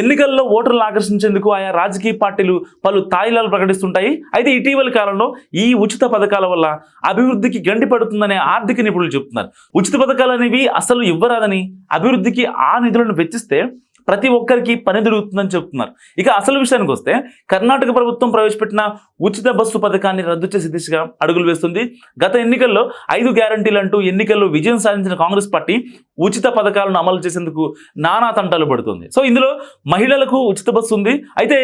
ఎన్నికల్లో ఓటర్లను ఆకర్షించేందుకు ఆయా రాజకీయ పార్టీలు పలు తాయిలాలు ప్రకటిస్తుంటాయి. అయితే ఇటీవలి కాలంలో ఈ ఉచిత పథకాల వల్ల అభివృద్ధికి గండి పడుతుందనే ఆర్థిక నిపుణులు చెబుతున్నారు ఉచిత పథకాలు అనేవి అసలు ఇవ్వరాదని అభివృద్ధికి ఆ నిధులను వెచ్చిస్తే ప్రతి ఒక్కరికి పని దొరుకుతుందని చెప్తున్నారు. ఇక అసలు విషయానికి వస్తే కర్ణాటక ప్రభుత్వం ప్రవేశపెట్టిన ఉచిత బస్సు పథకాన్ని రద్దు చేసే దిశగా అడుగులు వేస్తుంది. గత ఎన్నికల్లో ఐదు గ్యారంటీలు అంటూ ఎన్నికల్లో విజయం సాధించిన కాంగ్రెస్ పార్టీ ఉచిత పథకాలను అమలు చేసేందుకు నానా తంటాలు పడుతుంది. సో ఇందులో మహిళలకు ఉచిత బస్సు ఉంది. అయితే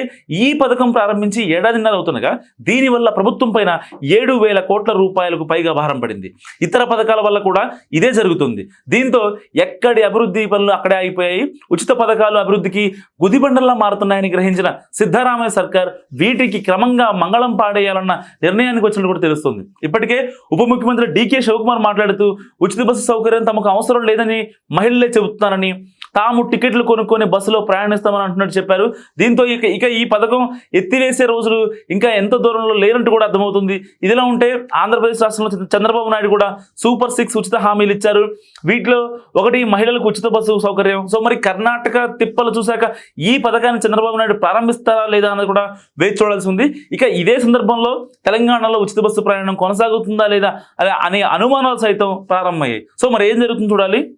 ఈ పథకం ప్రారంభించి ఏడాదిన్నర అవుతుండగా దీనివల్ల ప్రభుత్వం పైన ఏడు వేల కోట్ల రూపాయలకు పైగా భారం పడింది. ఇతర పథకాల వల్ల కూడా ఇదే జరుగుతుంది. దీంతో ఎక్కడి అభివృద్ధి పనులు అక్కడే అయిపోయాయి ఉచిత పథకాలు అభివృద్ధికి గుదిబండల్లా మారుతున్నాయని గ్రహించిన సిద్ధరామయ్య సర్కార్ వీటికి క్రమంగా మంగళం పాడేయాలన్న నిర్ణయానికి వచ్చినట్టు కూడా తెలుస్తుంది. ఇప్పటికే ఉప ముఖ్యమంత్రి డీకే శివకుమార్ మాట్లాడుతూ ఉచిత బస్సు సౌకర్యం తమకు అవసరం లేదని మహిళలే చెబుతున్నారని తాము టికెట్లు కొనుక్కొని బస్సులో ప్రయాణిస్తామని అంటున్నట్టు చెప్పారు. దీంతో ఇక ఇక ఈ పథకం ఎత్తివేసే రోజులు ఇంకా ఎంత దూరంలో లేనట్టు కూడా అర్థమవుతుంది. ఇదిలా ఉంటే ఆంధ్రప్రదేశ్ రాష్ట్రంలో చంద్రబాబు నాయుడు కూడా సూపర్ సిక్స్ ఉచిత హామీలు ఇచ్చారు. వీటిలో ఒకటి మహిళలకు ఉచిత బస్సు సౌకర్యం. సో మరి కర్ణాటక తిప్పలు చూశాక ఈ పథకాన్ని చంద్రబాబు నాయుడు ప్రారంభిస్తారా లేదా అన్నది కూడా వేచి చూడాల్సి ఉంది. ఇక ఇదే సందర్భంలో తెలంగాణలో ఉచిత బస్సు ప్రయాణం కొనసాగుతుందా లేదా అనే- అనే అనుమానాలు సైతం ప్రారంభమయ్యాయి. సో మరి ఏం జరుగుతుంది చూడాలి.